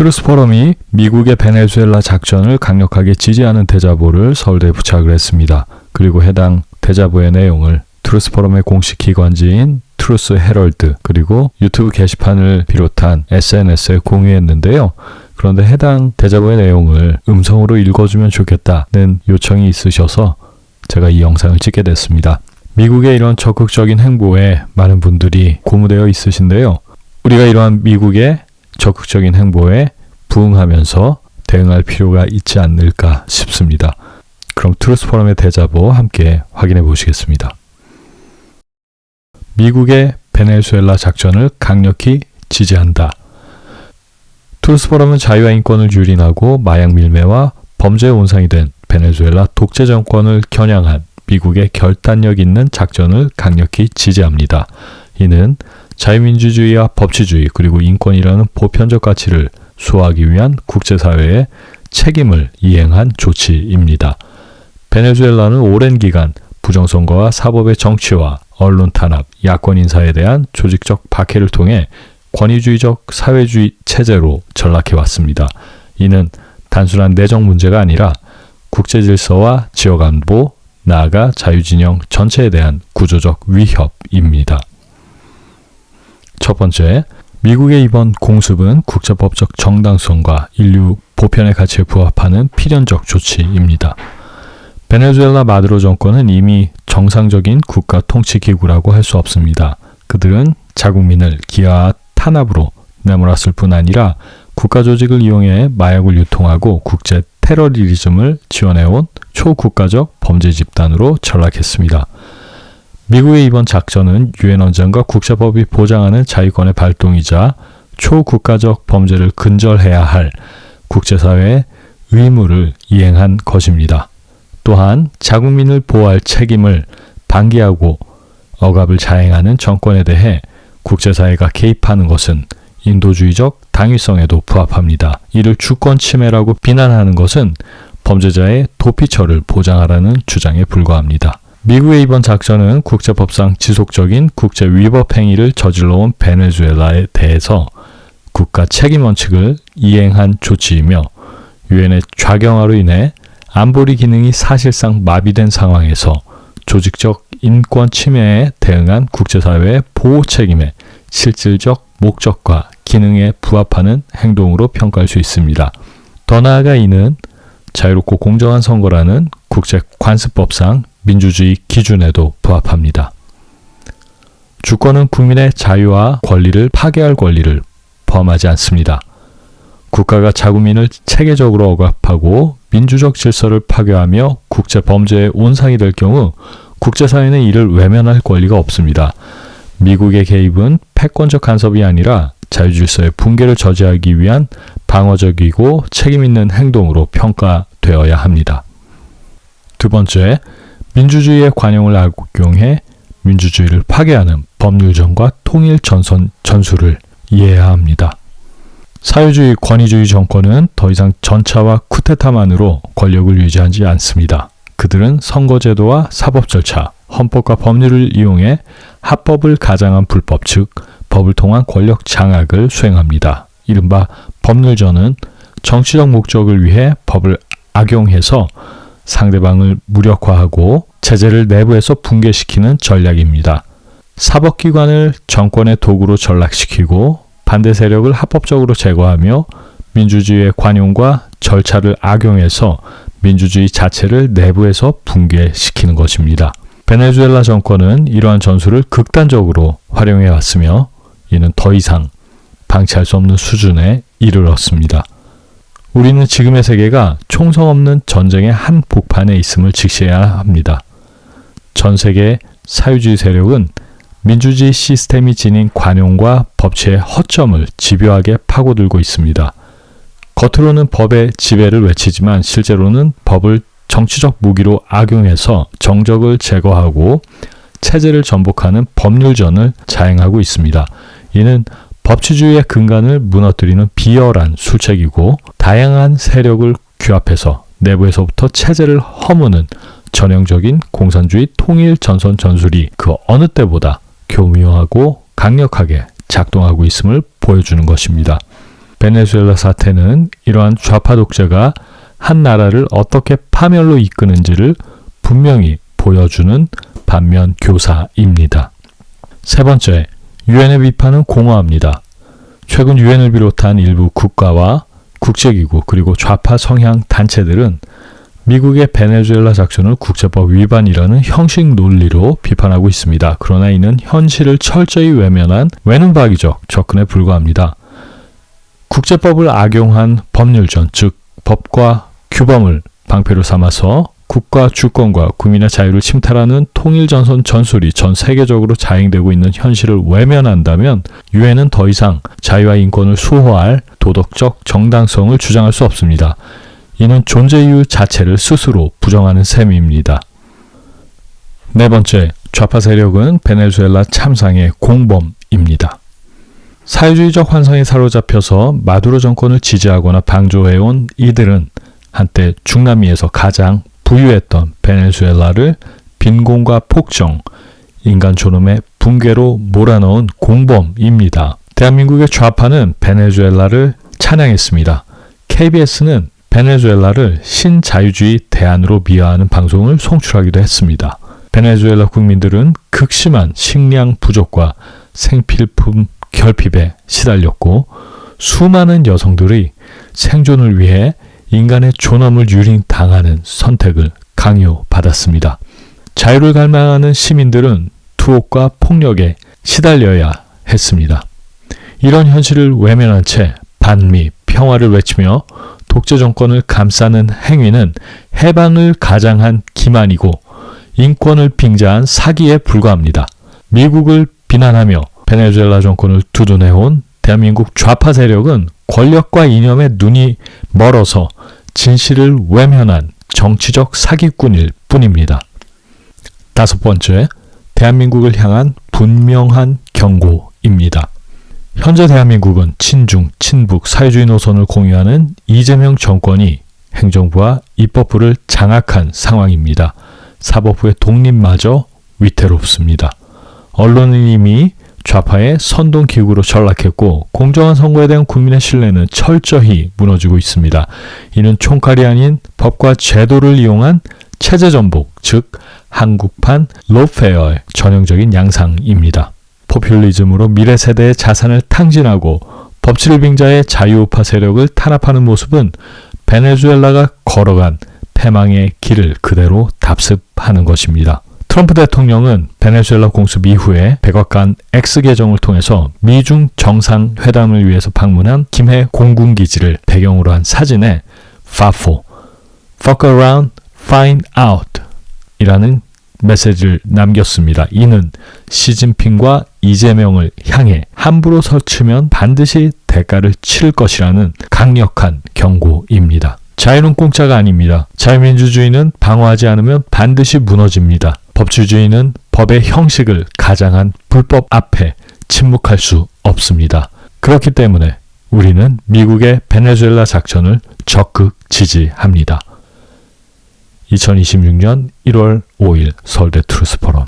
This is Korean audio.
트루스 포럼이 미국의 베네수엘라 작전을 강력하게 지지하는 대자보를 서울대에 부착을 했습니다. 그리고 해당 대자보의 내용을 트루스 포럼의 공식 기관지인 트루스 헤럴드 그리고 유튜브 게시판을 비롯한 SNS에 공유했는데요. 그런데 해당 대자보의 내용을 음성으로 읽어주면 좋겠다는 요청이 있으셔서 제가 이 영상을 찍게 됐습니다. 미국의 이런 적극적인 행보에 많은 분들이 고무되어 있으신데요. 우리가 이러한 미국의 적극적인 행보에 부응하면서 대응할 필요가 있지 않을까 싶습니다. 그럼 트루스 포럼의 대자보 함께 확인해 보시겠습니다. 미국의 베네수엘라 작전을 강력히 지지한다. 트루스 포럼은 자유와 인권을 유린하고 마약 밀매와 범죄의 온상이 된 베네수엘라 독재 정권을 겨냥한 미국의 결단력 있는 작전을 강력히 지지합니다. 이는 자유민주주의와 법치주의 그리고 인권이라는 보편적 가치를 수호하기 위한 국제사회의 책임을 이행한 조치입니다. 베네수엘라는 오랜 기간 부정선거와 사법의 정치와 언론 탄압, 야권 인사에 대한 조직적 박해를 통해 권위주의적 사회주의 체제로 전락해 왔습니다. 이는 단순한 내정 문제가 아니라 국제 질서와 지역 안보, 나아가 자유진영 전체에 대한 구조적 위협입니다. 첫 번째, 미국의 이번 공습은 국제법적 정당성과 인류 보편의 가치에 부합하는 필연적 조치입니다. 베네수엘라 마두로 정권은 이미 정상적인 국가 통치 기구라고 할 수 없습니다. 그들은 자국민을 기아와 탄압으로 내몰았을 뿐 아니라 국가 조직을 이용해 마약을 유통하고 국제 테러리즘을 지원해온 초국가적 범죄 집단으로 전락했습니다. 미국의 이번 작전은 유엔 헌장과 국제법이 보장하는 자유권의 발동이자 초국가적 범죄를 근절해야 할 국제사회의 의무를 이행한 것입니다. 또한 자국민을 보호할 책임을 방기하고 억압을 자행하는 정권에 대해 국제사회가 개입하는 것은 인도주의적 당위성에도 부합합니다. 이를 주권 침해라고 비난하는 것은 범죄자의 도피처를 보장하라는 주장에 불과합니다. 미국의 이번 작전은 국제법상 지속적인 국제 위법 행위를 저질러온 베네수엘라에 대해서 국가 책임 원칙을 이행한 조치이며 유엔의 좌경화로 인해 안보리 기능이 사실상 마비된 상황에서 조직적 인권 침해에 대응한 국제사회의 보호 책임에 실질적 목적과 기능에 부합하는 행동으로 평가할 수 있습니다. 더 나아가 이는 자유롭고 공정한 선거라는 국제 관습법상 민주주의 기준에도 부합합니다. 주권은 국민의 자유와 권리를 파괴할 권리를 포함하지 않습니다. 국가가 자국민을 체계적으로 억압하고 민주적 질서를 파괴하며 국제 범죄의 온상이 될 경우 국제사회는 이를 외면할 권리가 없습니다. 미국의 개입은 패권적 간섭이 아니라 자유질서의 붕괴를 저지하기 위한 방어적이고 책임있는 행동으로 평가되어야 합니다. 두 번째, 민주주의의 관용을 악용해 민주주의를 파괴하는 법률전과 통일 전선 전술을 이해해야 합니다. 사회주의 권위주의 정권은 더 이상 전차와 쿠데타만으로 권력을 유지하지 않습니다. 그들은 선거제도와 사법 절차, 헌법과 법률을 이용해 합법을 가장한 불법, 즉 법을 통한 권력 장악을 수행합니다. 이른바 법률전은 정치적 목적을 위해 법을 악용해서 상대방을 무력화하고 체제를 내부에서 붕괴시키는 전략입니다. 사법기관을 정권의 도구로 전락시키고 반대 세력을 합법적으로 제거하며 민주주의의 관용과 절차를 악용해서 민주주의 자체를 내부에서 붕괴시키는 것입니다. 베네수엘라 정권은 이러한 전술을 극단적으로 활용해 왔으며 이는 더 이상 방치할 수 없는 수준에 이르렀습니다. 우리는 지금의 세계가 총성 없는 전쟁의 한 복판에 있음을 직시해야 합니다. 전 세계 사유주의 세력은 민주주의 시스템이 지닌 관용과 법치의 허점을 집요하게 파고들고 있습니다. 겉으로는 법의 지배를 외치지만 실제로는 법을 정치적 무기로 악용해서 정적을 제거하고 체제를 전복하는 법률전을 자행하고 있습니다. 이는 법치주의의 근간을 무너뜨리는 비열한 수책이고 다양한 세력을 규합해서 내부에서부터 체제를 허무는 전형적인 공산주의 통일 전선 전술이 그 어느 때보다 교묘하고 강력하게 작동하고 있음을 보여주는 것입니다. 베네수엘라 사태는 이러한 좌파 독재가 한 나라를 어떻게 파멸로 이끄는지를 분명히 보여주는 반면 교사입니다. 세 번째, 유엔의 비판은 공허합니다. 최근 유엔을 비롯한 일부 국가와 국제기구 그리고 좌파 성향 단체들은 미국의 베네수엘라 작전을 국제법 위반이라는 형식 논리로 비판하고 있습니다. 그러나 이는 현실을 철저히 외면한 외눈박이적 접근에 불과합니다. 국제법을 악용한 법률전, 즉 법과 규범을 방패로 삼아서 국가 주권과 국민의 자유를 침탈하는 통일전선 전술이 전 세계적으로 자행되고 있는 현실을 외면한다면 유엔은 더 이상 자유와 인권을 수호할 도덕적 정당성을 주장할 수 없습니다. 이는 존재 이유 자체를 스스로 부정하는 셈입니다. 네 번째, 좌파 세력은 베네수엘라 참상의 공범입니다. 사회주의적 환상에 사로잡혀서 마두로 정권을 지지하거나 방조해온 이들은 한때 중남미에서 가장 부유했던 베네수엘라를 빈곤과 폭정, 인간 존엄의 붕괴로 몰아넣은 공범입니다. 대한민국의 좌파는 베네수엘라를 찬양했습니다. KBS는 베네수엘라를 신자유주의 대안으로 미화하는 방송을 송출하기도 했습니다. 베네수엘라 국민들은 극심한 식량 부족과 생필품 결핍에 시달렸고 수많은 여성들이 생존을 위해 인간의 존엄을 유린당하는 선택을 강요받았습니다. 자유를 갈망하는 시민들은 투옥과 폭력에 시달려야 했습니다. 이런 현실을 외면한 채 반미 평화를 외치며 독재 정권을 감싸는 행위는 해방을 가장한 기만이고 인권을 빙자한 사기에 불과합니다. 미국을 비난하며 베네수엘라 정권을 두둔해온 대한민국 좌파 세력은 권력과 이념에 눈이 멀어서 진실을 외면한 정치적 사기꾼일 뿐입니다. 다섯 번째, 대한민국을 향한 분명한 경고입니다. 현재 대한민국은 친중, 친북, 사회주의 노선을 공유하는 이재명 정권이 행정부와 입법부를 장악한 상황입니다. 사법부의 독립마저 위태롭습니다. 언론은 이미 좌파의 선동기구로 전락했고 공정한 선거에 대한 국민의 신뢰는 철저히 무너지고 있습니다. 이는 총칼이 아닌 법과 제도를 이용한 체제 전복, 즉 한국판 로페어의 전형적인 양상입니다. 포퓰리즘으로 미래 세대의 자산을 탕진하고 법치를 빙자해 자유우파 세력을 탄압하는 모습은 베네수엘라가 걸어간 패망의 길을 그대로 답습하는 것입니다. 트럼프 대통령은 베네수엘라 공습 이후에 백악관 X 계정을 통해서 미중 정상회담을 위해서 방문한 김해 공군기지를 배경으로 한 사진에 FAFO, Fuck Around, Find Out 이라는 메시지를 남겼습니다. 이는 시진핑과 이재명을 향해 함부로 설치면 반드시 대가를 치를 것이라는 강력한 경고입니다. 자유는 공짜가 아닙니다. 자유민주주의는 방어하지 않으면 반드시 무너집니다. 법치주의는 법의 형식을 가장한 불법 앞에 침묵할 수 없습니다. 그렇기 때문에 우리는 미국의 베네수엘라 작전을 적극 지지합니다. 2026년 1월 5일 서울대 트루스 포럼